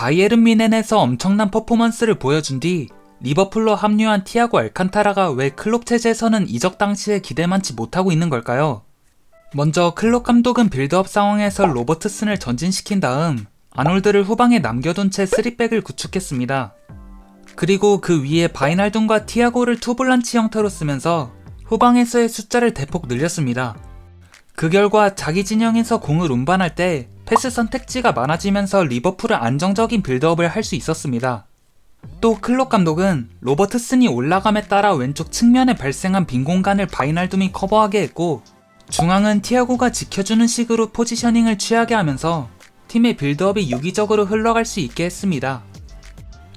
바이에른 미넨에서 엄청난 퍼포먼스를 보여준 뒤 리버풀로 합류한 티아고 알칸타라가 왜 클롭 체제에서는 이적 당시에 기대만치 못하고 있는 걸까요? 먼저 클롭 감독은 빌드업 상황에서 로버트슨을 전진시킨 다음 아놀드를 후방에 남겨둔 채 3백을 구축했습니다. 그리고 그 위에 바이날둠과 티아고를 투볼란치 형태로 쓰면서 후방에서의 숫자를 대폭 늘렸습니다. 그 결과 자기 진영에서 공을 운반할 때 패스 선택지가 많아지면서 리버풀은 안정적인 빌드업을 할 수 있었습니다. 또 클롭 감독은 로버트슨이 올라감에 따라 왼쪽 측면에 발생한 빈 공간을 바이날둠이 커버하게 했고 중앙은 티아고가 지켜주는 식으로 포지셔닝을 취하게 하면서 팀의 빌드업이 유기적으로 흘러갈 수 있게 했습니다.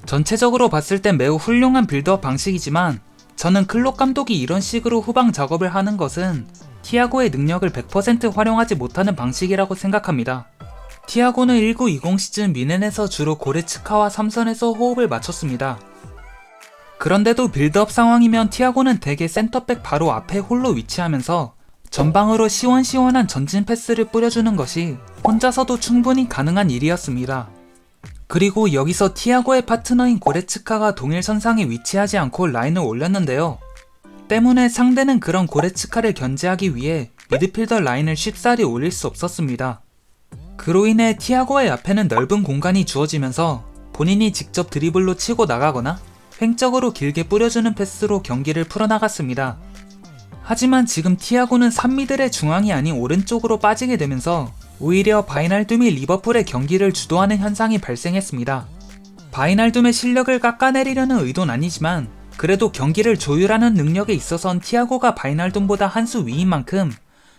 전체적으로 봤을 땐 매우 훌륭한 빌드업 방식이지만 저는 클롭 감독이 이런 식으로 후방 작업을 하는 것은 티아고의 능력을 100% 활용하지 못하는 방식이라고 생각합니다. 티아고는 1920 시즌 미넨에서 주로 고레츠카와 삼선에서 호흡을 맞췄습니다. 그런데도 빌드업 상황이면 티아고는 대개 센터백 바로 앞에 홀로 위치하면서 전방으로 시원시원한 전진 패스를 뿌려주는 것이 혼자서도 충분히 가능한 일이었습니다. 그리고 여기서 티아고의 파트너인 고레츠카가 동일선상에 위치하지 않고 라인을 올렸는데요. 때문에 상대는 그런 고레츠카를 견제하기 위해 미드필더 라인을 쉽사리 올릴 수 없었습니다. 그로 인해 티아고의 앞에는 넓은 공간이 주어지면서 본인이 직접 드리블로 치고 나가거나 횡적으로 길게 뿌려주는 패스로 경기를 풀어나갔습니다. 하지만 지금 티아고는 3미들의 중앙이 아닌 오른쪽으로 빠지게 되면서 오히려 바이날둠이 리버풀의 경기를 주도하는 현상이 발생했습니다. 바이날둠의 실력을 깎아내리려는 의도는 아니지만 그래도 경기를 조율하는 능력에 있어선 티아고가 바이날둠보다 한 수 위인 만큼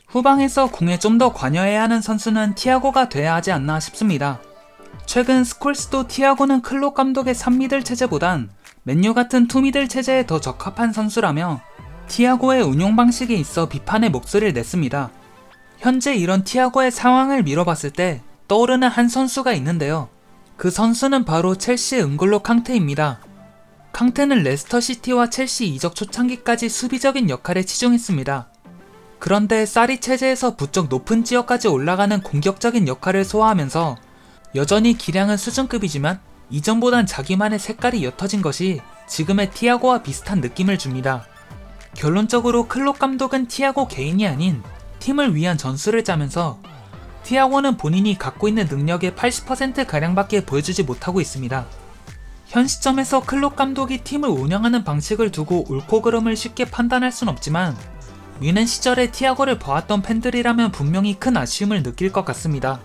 후방에서 공에 좀 더 관여해야 하는 선수는 티아고가 돼야 하지 않나 싶습니다. 최근 스콜스도 티아고는 클롭 감독의 3미들 체제보단 맨유 같은 투미들 체제에 더 적합한 선수라며 티아고의 운용 방식에 있어 비판의 목소리를 냈습니다. 현재 이런 티아고의 상황을 미뤄봤을 때 떠오르는 한 선수가 있는데요. 그 선수는 바로 첼시 은골로 캉테입니다. 캉테는 레스터 시티와 첼시 이적 초창기까지 수비적인 역할에 치중했습니다. 그런데 사리 체제에서 부쩍 높은 지역까지 올라가는 공격적인 역할을 소화하면서 여전히 기량은 수준급이지만 이전보단 자기만의 색깔이 옅어진 것이 지금의 티아고와 비슷한 느낌을 줍니다. 결론적으로 클롭 감독은 티아고 개인이 아닌 팀을 위한 전술을 짜면서 티아고는 본인이 갖고 있는 능력의 80%가량밖에 보여주지 못하고 있습니다. 현 시점에서 클롭 감독이 팀을 운영하는 방식을 두고 옳고 그름을 쉽게 판단할 순 없지만 미넨 시절에 티아고를 보았던 팬들이라면 분명히 큰 아쉬움을 느낄 것 같습니다.